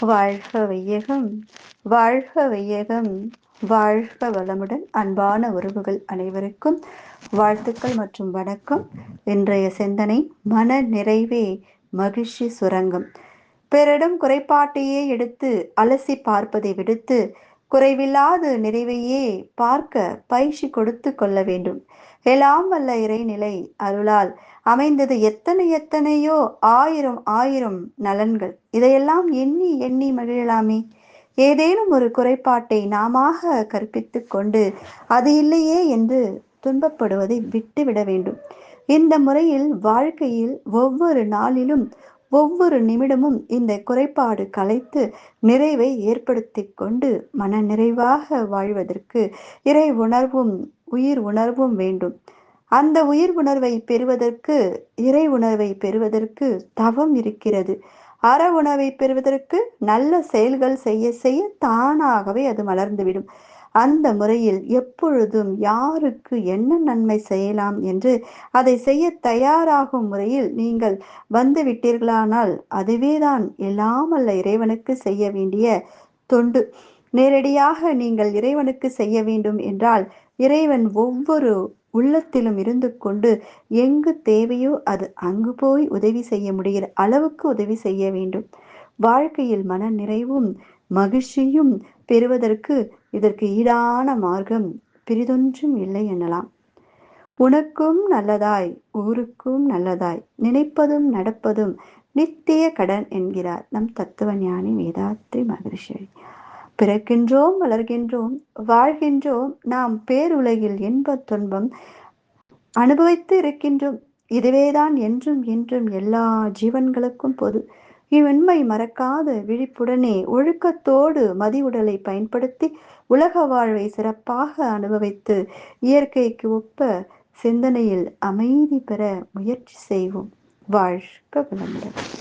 வாழ்க வையகம் வாழ்க வையகம் வாழ்க வளமுடன் அன்பான உறவுகள் அனைவருக்கும் வாழ்த்துக்கள் மற்றும் வணக்கம். இன்றைய சிந்தனை மன நிறைவே மகிழ்ச்சி சுரங்கம். பிறரிடம் குறைபாட்டையே எடுத்து அலசி பார்ப்பதை விடுத்து குறைவில்லாத நிறைவையே பார்க்க பயிற்சி கொடுத்து கொள்ள வேண்டும். எல்லாம் வல்ல இறைநிலை அருளால் அமைந்தது எத்தனை எத்தனையோ ஆயிரம் ஆயிரம் நலன்கள். இதையெல்லாம் எண்ணி எண்ணி மகிழலாமே. ஏதேனும் ஒரு குறைபாட்டை நாம கற்பித்து கொண்டு அது இல்லையே என்று துன்பப்படுவதை விட்டுவிட வேண்டும். இந்த முறையில் வாழ்க்கையில் ஒவ்வொரு நாளிலும் ஒவ்வொரு நிமிடமும் இந்த குறைபாடு கலைத்து நிறைவை ஏற்படுத்தி கொண்டு மன நிறைவாக வாழ்வதற்கு இறை உணர்வும் உயிர் உணர்வும் வேண்டும். அந்த உயிர் உணர்வை பெறுவதற்கு இறை உணர்வை பெறுவதற்கு தவம் இருக்கிறது. அற உணவை பெறுவதற்கு நல்ல செயல்கள் செய்ய செய்ய தானாகவே அது மலர்ந்துவிடும். அந்த முறையில் எப்பொழுதும் யாருக்கு என்ன நன்மை செய்யலாம் என்று அதை செய்ய தயாராகும் முறையில் நீங்கள் வந்து விட்டீர்களானால் அதுவேதான் எல்லாம் இறைவனுக்கு செய்ய வேண்டிய தொண்டு. நேரடியாக நீங்கள் இறைவனுக்கு செய்ய வேண்டும் என்றால் இறைவன் ஒவ்வொரு உள்ளத்திலும் இருந்து கொண்டு எங்கு தேவையோ அது அங்கு போய் உதவி செய்ய முடிகிற அளவுக்கு உதவி செய்ய வேண்டும். வாழ்க்கையில் மன நிறைவும் மகிழ்ச்சியும் பெறுவதற்கு இதற்கு ஈடான மார்க்கம் பிரிதொன்றும் இல்லை எனலாம். உனக்கும் நல்லதாய் ஊருக்கும் நல்லதாய் நினைப்பதும் நடப்பதும் நித்திய கடன் என்கிறார் நம் தத்துவ ஞானி வேதாத்ரி மகரிஷி. பிறக்கின்றோம் வளர்கின்றோம் வாழ்கின்றோம் நாம் பேருலகில் இன்ப துன்பம் அனுபவித்து இருக்கின்றோம். இதுவேதான் என்றும் என்றும் எல்லா ஜீவன்களுக்கும் பொது. இவ்வெண்மை மறக்காத விழிப்புடனே ஒழுக்கத்தோடு மதி உடலை பயன்படுத்தி உலக வாழ்வை சிறப்பாக அனுபவித்து இயற்கைக்கு ஒப்ப சிந்தனையில் அமைதி பெற முயற்சி செய்வோம். வாழ்க வளமுடன்.